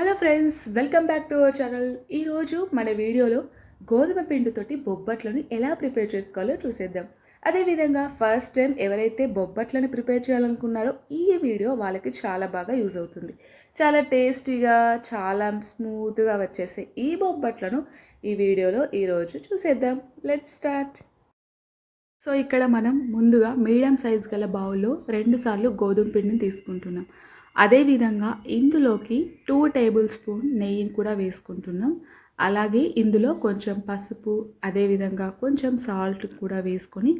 Hello friends welcome back to our channel ఈరోజు మన వీడియోలో గోధుమ పిండితోటి బొబ్బట్లను ఎలా ప్రిపేర్ చేసుకోవాలో చూసేద్దాం. అదేవిధంగా ఫస్ట్ టైం ఎవరైతే బొబ్బట్లను ప్రిపేర్ చేయాలనుకున్నారో ఈ వీడియో వాళ్ళకి చాలా బాగా యూజ్ అవుతుంది. చాలా టేస్టీగా చాలా స్మూత్గా వచ్చేసే ఈ బొబ్బట్లను ఈ వీడియోలో ఈరోజు చూసేద్దాం. లెట్ స్టార్ట్ సో ఇక్కడ మనం ముందుగా మీడియం సైజ్ గల బౌల్లో రెండుసార్లు గోధుమ పిండిని తీసుకుంటున్నాం. అదేవిధంగా ఇందులోకి టూ టేబుల్ స్పూన్ నెయ్యిని కూడా వేసుకుంటున్నాం. అలాగే ఇందులో కొంచెం పసుపు అదేవిధంగా కొంచెం సాల్ట్ కూడా వేసుకొని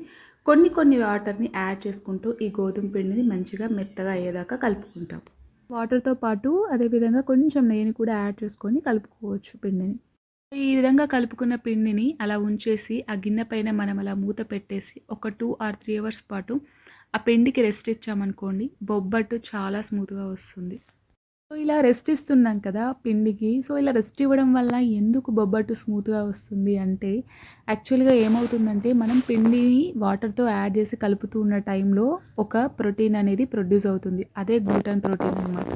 కొన్ని కొన్ని వాటర్ని యాడ్ చేసుకుంటూ ఈ గోధుమ పిండిని మంచిగా మెత్తగా అయ్యేదాకా కలుపుకుంటాం. వాటర్తో పాటు అదేవిధంగా కొంచెం నెయ్యిని కూడా యాడ్ చేసుకొని కలుపుకోవచ్చు పిండిని. ఈ విధంగా కలుపుకున్న పిండిని అలా ఉంచేసి ఆ గిన్నె పైన మనం అలా మూత పెట్టేసి ఒక టూ ఆర్ త్రీ అవర్స్ పాటు ఆ పిండికి రెస్ట్ ఇచ్చామనుకోండి బొబ్బట్టు చాలా స్మూత్గా వస్తుంది. సో ఇలా రెస్ట్ ఇస్తున్నాం కదా పిండికి సో ఇలా రెస్ట్ ఇవ్వడం వల్ల ఎందుకు బొబ్బట్టు స్మూత్గా వస్తుంది అంటే యాక్చువల్గా ఏమవుతుందంటే మనం పిండిని వాటర్తో యాడ్ చేసి కలుపుతూ ఉన్న టైంలో ఒక ప్రోటీన్ అనేది ప్రొడ్యూస్ అవుతుంది. అదే గ్లూటన్ ప్రోటీన్ అనమాట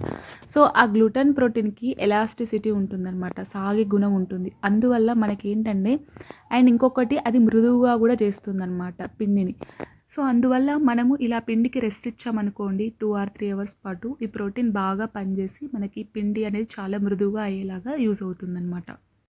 సో ఆ గ్లూటన్ ప్రోటీన్కి ఎలాస్టిసిటీ ఉంటుందన్నమాట సాగే గుణం ఉంటుంది. అందువల్ల మనకి ఏంటంటే అండ్ ఇంకొకటి అది మృదువుగా కూడా చేస్తుందన్నమాట పిండిని. సో అందువల్ల మనము ఇలా పిండికి రెస్ట్ ఇచ్చామనుకోండి టూ ఆర్ త్రీ అవర్స్ పాటు ఈ ప్రోటీన్ బాగా పనిచేసి మనకి పిండి అనేది చాలా మృదువుగా అయ్యేలాగా యూజ్ అవుతుందన్నమాట.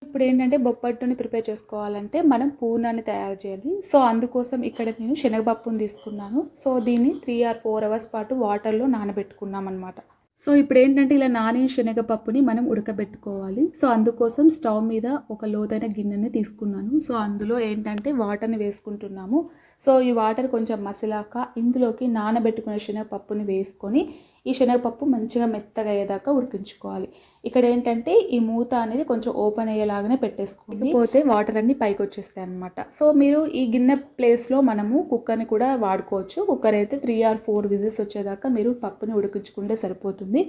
ఇప్పుడు ఏంటంటే బొప్పట్టుని ప్రిపేర్ చేసుకోవాలంటే మనం పూర్ణాన్ని తయారు చేయాలి. సో అందుకోసం ఇక్కడ నేను శనగపప్పుని తీసుకున్నాను. సో దీన్ని త్రీ ఆర్ ఫోర్ అవర్స్ పాటు వాటర్లో నానబెట్టుకున్నాం అనమాట సో ఇప్పుడు ఏంటంటే ఇలా నానే శనగపప్పుని మనం ఉడకబెట్టుకోవాలి. సో అందుకోసం స్టవ్ మీద ఒక లోతైన గిన్నెని తీసుకున్నాను. సో అందులో ఏంటంటే వాటర్ని వేసుకుంటున్నాము. సో ఈ వాటర్ కొంచెం మసిలాక ఇందులోకి నానబెట్టుకున్న శనగపప్పుని వేసుకొని ఈ శనగపప్పు మంచిగా మెత్తగా అయ్యేదాకా ఉడికించుకోవాలి. ఇక్కడ ఏంటంటే ఈ మూత అనేది కొంచెం ఓపెన్ అయ్యేలాగానే పెట్టేసుకోండి. పోతే వాటర్ అన్ని పైకి వచ్చేస్తాయి అనమాట సో మీరు ఈ గిన్నె ప్లేస్లో మనము కుక్కర్ని కూడా వాడుకోవచ్చు. కుక్కర్ అయితే త్రీ ఆర్ ఫోర్ విజిల్స్ వచ్చేదాకా మీరు పప్పుని ఉడికించుకుంటే సరిపోతుంది.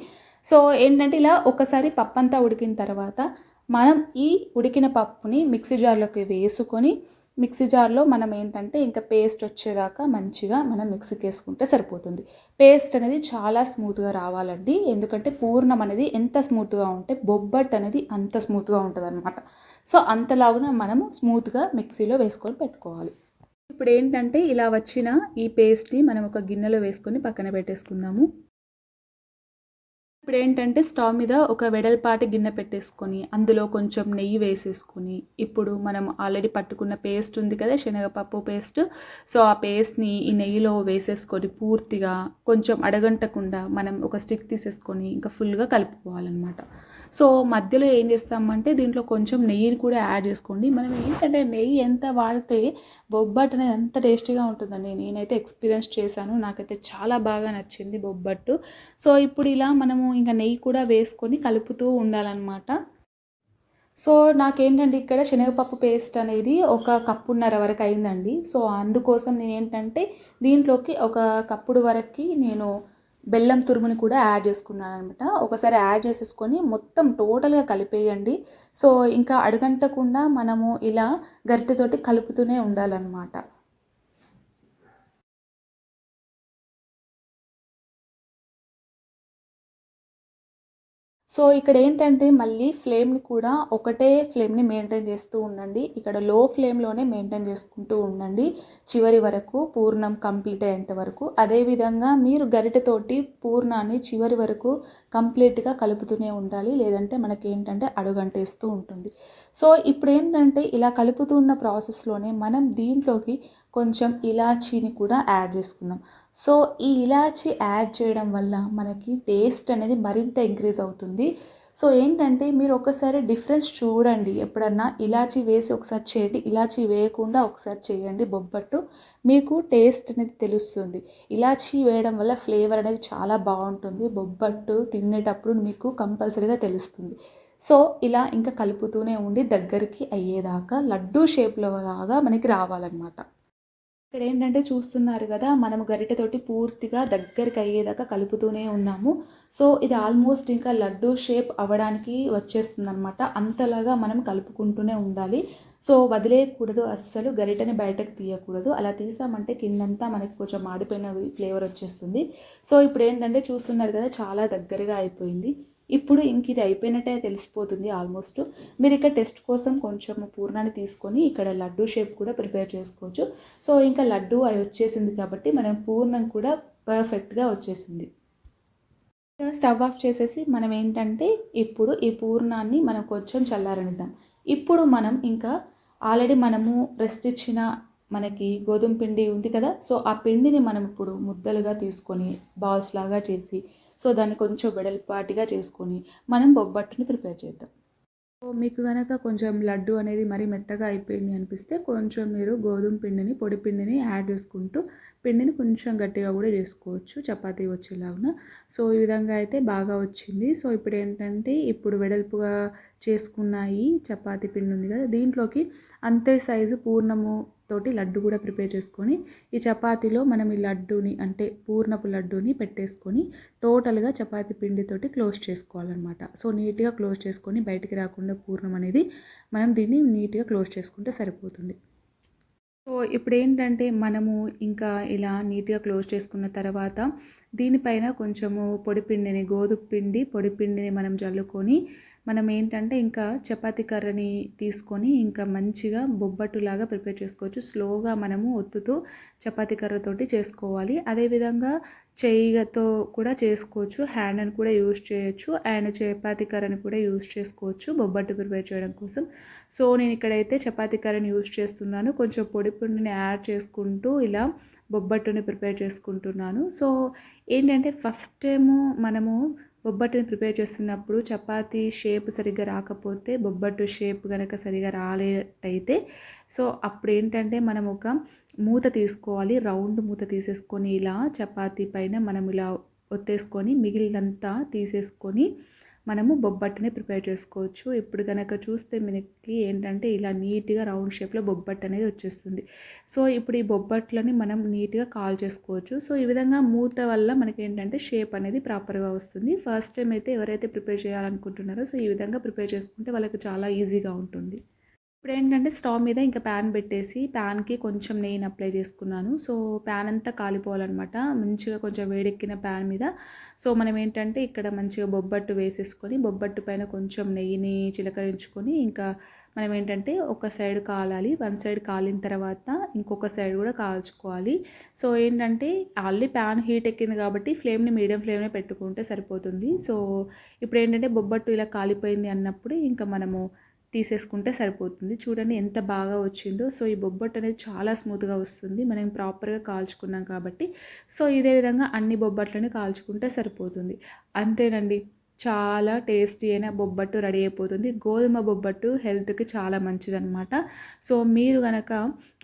సో ఏంటంటే ఇలా ఒకసారి పప్పు అంతా ఉడికిన తర్వాత మనం ఈ ఉడికిన పప్పుని మిక్సీ జార్లోకి వేసుకొని మిక్సీ జార్లో మనం ఏంటంటే ఇంకా పేస్ట్ వచ్చేదాకా మంచిగా మనం మిక్సీకి వేసుకుంటే సరిపోతుంది. పేస్ట్ అనేది చాలా స్మూత్గా రావాలండి. ఎందుకంటే పూర్ణం అనేది ఎంత స్మూత్గా ఉంటే బొబ్బట్ అనేది అంత స్మూత్గా ఉంటుంది అనమాట సో అంతలాగున మనము స్మూత్గా మిక్సీలో వేసుకొని పెట్టుకోవాలి. ఇప్పుడు ఏంటంటే ఇలా వచ్చిన ఈ పేస్ట్ని మనం ఒక గిన్నెలో వేసుకొని పక్కన పెట్టేసుకుందాము. ఇప్పుడు ఏంటంటే స్టవ్ మీద ఒక వెడల్పాటి గిన్నె పెట్టేసుకొని అందులో కొంచెం నెయ్యి వేసేసుకొని ఇప్పుడు మనం ఆల్రెడీ పట్టుకున్న పేస్ట్ ఉంది కదా శనగపప్పు పేస్ట్. సో ఆ పేస్ట్ని ఈ నెయ్యిలో వేసేసుకొని పూర్తిగా కొంచెం అడగంటకుండా మనం ఒక స్టిక్ తీసేసుకొని ఇంకా ఫుల్గా కలుపుకోవాలన్నమాట. సో మధ్యలో ఏం చేస్తామంటే దీంట్లో కొంచెం నెయ్యిని కూడా యాడ్ చేసుకోండి. మనం ఏంటంటే నెయ్యి ఎంత వాడితే బొబ్బట్ అనేది అంత టేస్టీగా ఉంటుందండి. నేనైతే ఎక్స్పీరియన్స్ చేశాను. నాకైతే చాలా బాగా నచ్చింది బొబ్బట్టు. సో ఇప్పుడు ఇలా మనము ఇంకా నెయ్యి కూడా వేసుకొని కలుపుతూ ఉండాలన్నమాట. సో నాకేంటంటే ఇక్కడ శనగపప్పు పేస్ట్ అనేది ఒక కప్పున్నర వరకు అయిందండి. సో అందుకోసం నేను ఏంటంటే దీంట్లోకి ఒక కప్పుడు వరకు నేను బెల్లం తురుముని కూడా యాడ్ చేసుకున్నాను అనమాట ఒకసారి యాడ్ చేసేసుకొని మొత్తం టోటల్గా కలిపేయండి. సో ఇంకా అడగంటకుండా మనము ఇలా గరిటెతోటి కలుపుతూనే ఉండాలన్నమాట. సో ఇక్కడ ఏంటంటే మళ్ళీ ఫ్లేమ్ని కూడా ఒకటే ఫ్లేమ్ని మెయింటైన్ చేస్తూ ఉండండి. ఇక్కడ లో ఫ్లేమ్లోనే మెయింటైన్ చేసుకుంటూ ఉండండి. చివరి వరకు పూర్ణం కంప్లీట్ అయ్యేంత వరకు. అదేవిధంగా మీరు గరిటెతోటి పూర్ణాన్ని చివరి వరకు కంప్లీట్గా కలుపుతూనే ఉండాలి. లేదంటే మనకి ఏంటంటే అడుగంటేస్తూ ఉంటుంది. సో ఇప్పుడు ఏంటంటే ఇలా కలుపుతున్న ప్రాసెస్లోనే మనం దీంట్లోకి కొంచెం ఇలాచీని కూడా యాడ్ చేసుకుందాం. సో ఈ ఇలాచీ యాడ్ చేయడం వల్ల మనకి టేస్ట్ అనేది మరింత ఇంక్రీజ్ అవుతుంది. సో ఏంటంటే మీరు ఒకసారి డిఫరెన్స్ చూడండి. ఎప్పుడన్నా ఇలాచీ వేసి ఒకసారి చేయండి ఇలాచీ వేయకుండా ఒకసారి చేయండి బొబ్బట్టు. మీకు టేస్ట్ అనేది తెలుస్తుంది. ఇలాచీ వేయడం వల్ల ఫ్లేవర్ అనేది చాలా బాగుంటుంది. బొబ్బట్టు తినేటప్పుడు మీకు కంపల్సరీగా తెలుస్తుంది. సో ఇలా ఇంకా కలుపుతూనే ఉండి దగ్గరికి అయ్యేదాకా లడ్డూ షేప్లో లాగా మనకి రావాలన్నమాట. ఇక్కడ ఏంటంటే చూస్తున్నారు కదా మనము గరిటెతోటి పూర్తిగా దగ్గరికి అయ్యేదాకా కలుపుతూనే ఉన్నాము. సో ఇది ఆల్మోస్ట్ ఇంకా లడ్డు షేప్ అవ్వడానికి వచ్చేస్తుంది అనమాట అంతలాగా మనం కలుపుకుంటూనే ఉండాలి. సో వదిలేయకూడదు అస్సలు గరిటెని బయటకు తీయకూడదు. అలా తీసామంటే కిందంతా మనకి కొంచెం మాడిపోయిన ఫ్లేవర్ వచ్చేస్తుంది. సో ఇప్పుడు ఏంటంటే చూస్తున్నారు కదా చాలా దగ్గరగా అయిపోయింది. ఇప్పుడు ఇంక ఇది అయిపోయినట్టే తెలిసిపోతుంది ఆల్మోస్ట్ మీరు ఇక్కడ టెస్ట్ కోసం కొంచెం పూర్ణాన్ని తీసుకొని ఇక్కడ లడ్డు షేప్ కూడా ప్రిపేర్ చేసుకోవచ్చు. సో ఇంకా లడ్డు అవి వచ్చేసింది కాబట్టి మనం పూర్ణం కూడా పర్ఫెక్ట్గా వచ్చేసింది. స్టవ్ ఆఫ్ చేసేసి మనం ఏంటంటే ఇప్పుడు ఈ పూర్ణాన్ని మనం కొంచెం చల్లారనిద్దాం. ఇప్పుడు మనం ఇంకా ఆల్రెడీ మనము రెస్ట్ ఇచ్చిన మనకి గోధుమ పిండి ఉంది కదా సో ఆ పిండిని మనం ఇప్పుడు ముద్దలుగా తీసుకొని బాల్స్ లాగా చేసి సో దాన్ని కొంచెం వెడల్పాటిగా చేసుకొని మనం బొబ్బట్టుని ప్రిపేర్ చేద్దాం. సో మీకు కనుక కొంచెం లడ్డు అనేది మరీ మెత్తగా అయిపోయింది అనిపిస్తే కొంచెం మీరు గోధుమ పిండిని పొడి పిండిని యాడ్ చేసుకుంటూ పిండిని కొంచెం గట్టిగా కూడా చేసుకోవచ్చు చపాతీ వచ్చేలాగా సో ఈ విధంగా అయితే బాగా వచ్చింది. సో ఇప్పుడు ఏంటంటే ఇప్పుడు వెడల్పుగా చేసుకున్న ఈ పిండి ఉంది కదా దీంట్లోకి అంతే సైజు పూర్ణము తోటి లడ్డు కూడా ప్రిపేర్ చేసుకొని ఈ చపాతీలో మనం ఈ లడ్డూని అంటే పూర్ణపు లడ్డూని పెట్టేసుకొని టోటల్గా చపాతీ పిండితోటి క్లోజ్ చేసుకోవాలన్నమాట. సో నీట్గా క్లోజ్ చేసుకొని బయటికి రాకుండా పూర్ణం అనేది మనం దీన్ని నీట్గా క్లోజ్ చేసుకుంటే సరిపోతుంది. సో ఇప్పుడు ఏంటంటే మనము ఇంకా ఇలా నీట్గా క్లోజ్ చేసుకున్న తర్వాత దీనిపైన కొంచెము పొడిపిండిని గోధుమ పిండి పొడిపిండిని మనం జల్లుకొని మనం ఏంటంటే ఇంకా చపాతీ కర్రని తీసుకొని ఇంకా మంచిగా బొబ్బట్టులాగా ప్రిపేర్ చేసుకోవచ్చు. స్లోగా మనము ఒత్తుతూ చపాతీ కర్రతోటి చేసుకోవాలి. అదేవిధంగా చేయితో కూడా చేసుకోవచ్చు. హ్యాండ్ అని కూడా యూజ్ చేయొచ్చు. అండ్ చపాతీ కర్రని కూడా యూజ్ చేసుకోవచ్చు బొబ్బట్టు ప్రిపేర్ చేయడం కోసం. సో నేను ఇక్కడైతే చపాతీ కర్రని యూజ్ చేస్తున్నాను. కొంచెం పొడి పొడిని యాడ్ చేసుకుంటూ ఇలా బొబ్బట్టుని ప్రిపేర్ చేసుకుంటున్నాను. సో ఏంటంటే ఫస్ట్ టైము మనము బొబ్బట్టుని ప్రిపేర్ చేస్తున్నప్పుడు చపాతీ షేప్ సరిగ్గా రాకపోతే బొబ్బట్టు షేప్ కనుక సరిగా రాలేటైతే సో అప్పుడు ఏంటంటే మనం ఒక మూత తీసుకోవాలి. రౌండ్ మూత తీసేసుకొని ఇలా చపాతీ పైన మనం ఇలా ఒత్తేసుకొని మిగిలినంతా తీసేసుకొని మనము బొబ్బట్టుని ప్రిపేర్ చేసుకోవచ్చు. ఇప్పుడు కనుక చూస్తే మనకి ఏంటంటే ఇలా నీట్గా రౌండ్ షేప్లో బొబ్బట్టు అనేది వచ్చేస్తుంది. సో ఇప్పుడు ఈ బొబ్బట్లని మనం నీట్గా కాల్ చేసుకోవచ్చు. సో ఈ విధంగా మూత వల్ల మనకి ఏంటంటే షేప్ అనేది ప్రాపర్గా వస్తుంది. ఫస్ట్ టైం అయితే ఎవరైతే ప్రిపేర్ చేయాలనుకుంటున్నారో సో ఈ విధంగా ప్రిపేర్ చేసుకుంటే వాళ్ళకి చాలా ఈజీగా ఉంటుంది. ఇప్పుడు ఏంటంటే స్టవ్ మీద ఇంకా ప్యాన్ పెట్టేసి ప్యాన్కి కొంచెం నెయ్యిని అప్లై చేసుకున్నాను. సో ప్యాన్ అంతా కాలిపోవాలన్నమాట. మంచిగా కొంచెం వేడెక్కిన ప్యాన్ మీద. సో మనం ఏంటంటే ఇక్కడ మంచిగా బొబ్బట్టు వేసేసుకొని బొబ్బట్టు పైన కొంచెం నెయ్యిని చిలకరించుకొని ఇంకా మనం ఏంటంటే ఒక సైడ్ కాలాలి వన్ సైడ్ కాలిన తర్వాత ఇంకొక సైడ్ కూడా కాల్చుకోవాలి. సో ఏంటంటే ఆల్రెడీ ప్యాన్ హీట్ ఎక్కింది కాబట్టి ఫ్లేమ్ని మీడియం ఫ్లేమ్లో పెట్టుకుంటే సరిపోతుంది. సో ఇప్పుడు ఏంటంటే బొబ్బట్టు ఇలా కాలిపోయింది అన్నప్పుడు ఇంకా మనము తీసేసుకుంటే సరిపోతుంది. చూడండి ఎంత బాగా వచ్చిందో. సో ఈ బొబ్బట్టు అనేది చాలా స్మూత్గా వస్తుంది. మనం ప్రాపర్గా కాల్చుకున్నాం కాబట్టి. సో ఇదే విధంగా అన్ని బొబ్బట్లని కాల్చుకుంటే సరిపోతుంది. అంతేనండి. చాలా టేస్టీ అయిన బొబ్బట్టు రెడీ అయిపోతుంది. గోధుమ బొబ్బట్టు హెల్త్కి చాలా మంచిదన్నమాట. సో మీరు కనుక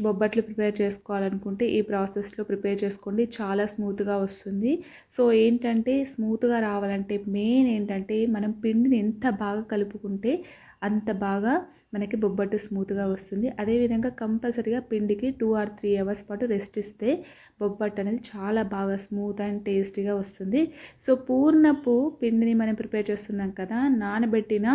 బొబ్బట్లు ప్రిపేర్ చేసుకోవాలనుకుంటే ఈ ప్రాసెస్లో ప్రిపేర్ చేసుకోండి. చాలా స్మూత్గా వస్తుంది. సో ఏంటంటే స్మూత్గా రావాలంటే మెయిన్ ఏంటంటే మనం పిండిని ఎంత బాగా కలుపుకుంటే అంత బాగా మనకి బొబ్బట్టు స్మూత్గా వస్తుంది. అదేవిధంగా కంపల్సరీగా పిండికి టూ ఆర్ త్రీ అవర్స్ పాటు రెస్ట్ ఇస్తే బొబ్బట్టు అనేది చాలా బాగా స్మూత్ అండ్ టేస్టీగా వస్తుంది. సో పూర్ణపు పిండిని మనం ప్రిపేర్ చేస్తున్నాం కదా నానబెట్టిన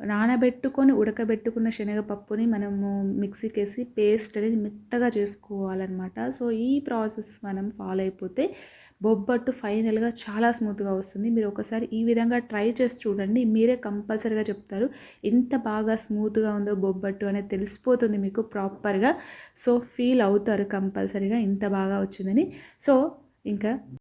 నానబెట్టుకొని ఉడకబెట్టుకున్న శనగపప్పుని మనము మిక్సీకి వేసి పేస్ట్ అనేది మెత్తగా చేసుకోవాలన్నమాట. సో ఈ ప్రాసెస్ మనం ఫాలో అయిపోతే బొబ్బట్టు ఫైనల్గా చాలా స్మూత్గా వస్తుంది. మీరు ఒకసారి ఈ విధంగా ట్రై చేసి చూడండి. మీరే కంపల్సరీగా చెప్తారు. ఎంత బాగా స్మూత్గా ఉందో బొబ్బట్టు అనేది తెలిసిపోతుంది మీకు ప్రాపర్గా. సో ఫీల్ అవుతారు కంపల్సరీగా ఇంత బాగా వచ్చిందని. సో ఇంకా